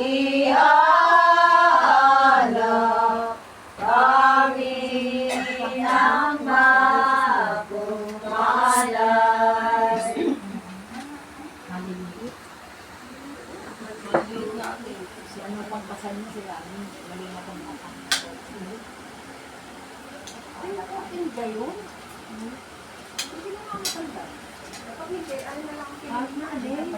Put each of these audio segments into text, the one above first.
iaalap kami ng magpumalay. Si ano pang pasal mo sila, mali na pang mata. Ay, okay ba yun? Hindi na nga matanda. Kapag hindi, ano na lang ang pinag na alin.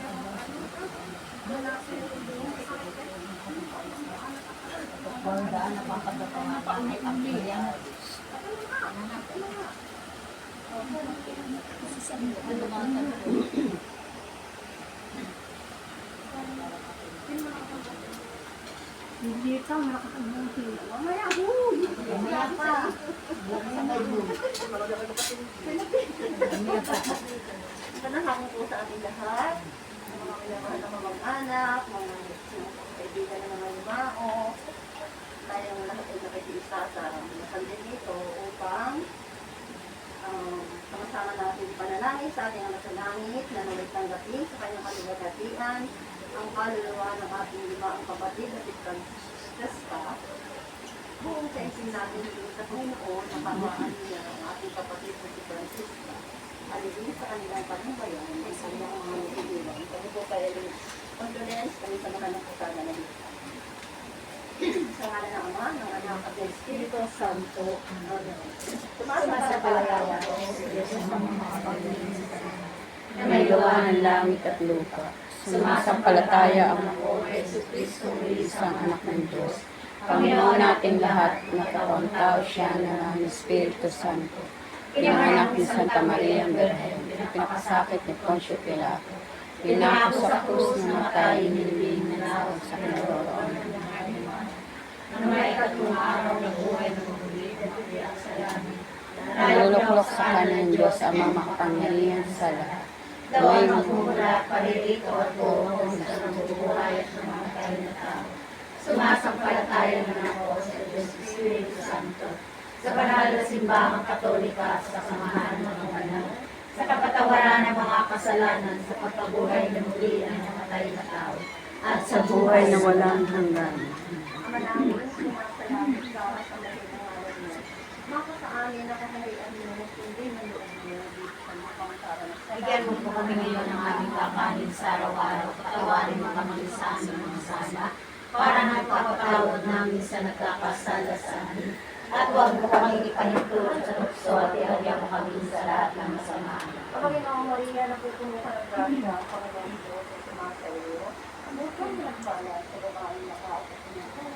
Banda na pang pagkapangapan ay pamilya. Hindi ka, nakakabuti. Mamaya, huy! Mamaya pa. Mamaya pa. Panahangin po sa ating lahat, ng mga minamahal na mga anak, mga kaibigan ng mga limao, tayong nakikiisa sa sandin nito upang um, sama-sama natin panalangin sa ating ama sa langit na naway tanggapin sa kanyang kaligatian ang kaluluwa ng ating limaang kapatid na si Francesca buong saisin natin sa Panginoon na pamaan niya ang ating kapatid na si Francisca alilin sa kanilang panubayan ay sa kanyang mga naiiwan. Kami po kayo condolence kami sa mga nakasada na dito. Sa ngala ng Ama, ng Anak ng Espiritu Santo. Amen. Tumasa sa palayaya. na may gawa ng langit at lupa. Sumasampalataya ang ako kay Yesu Cristo, isang anak ng Diyos. Panginoon nating lahat, nakawang tao siya na ng Espiritu Santo. Pinanganak ni Santa Maria ang Berhen, pinakasakit ni Poncio Pilato. Pinako sa krus na matay, nilibing na sa kinaroroon. Ano may ikatlong araw na buhay na muli at iyak sa langit. Naluluklok sa kanyang Diyos ang mga makapangyarihan sa lahat. Dawa ng mula, paririto at buong sa nabubuhay at namatay na tao. Sumasampalataya na ako sa Diyos Espiritu Santo, sa banal na simbahang katolika at sa samahan ng mga banal, sa kapatawaran ng mga kasalanan, sa pagkabuhay na muli ng namatay na tao, at sa buhay na walang hanggan. Ama namin, sumasalamat ka sa lahat ng ngalan mo. Makakaanin na kaharian mo mo kundi ng loob sa mga pangkaran ng Bigyan mo po kami ngayon ng aming kakanin sa araw-araw. Patawarin mo kami sa aming mga sala para nagpapatawad namin sa nagkakasala sa amin. At huwag mo kami ipanintulot sa tukso at ihalya mo kami sa lahat ng masama. Panginoong Maria, napupuno ka ng grasya, Panginoong Diyos ay sumasa iyo. Ang bukang nagbala sa babae na kausap niya.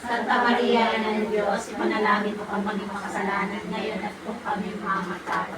Santa Maria ng Diyos, manalangin po kami mga kasalanan ngayon at po kami mamatay.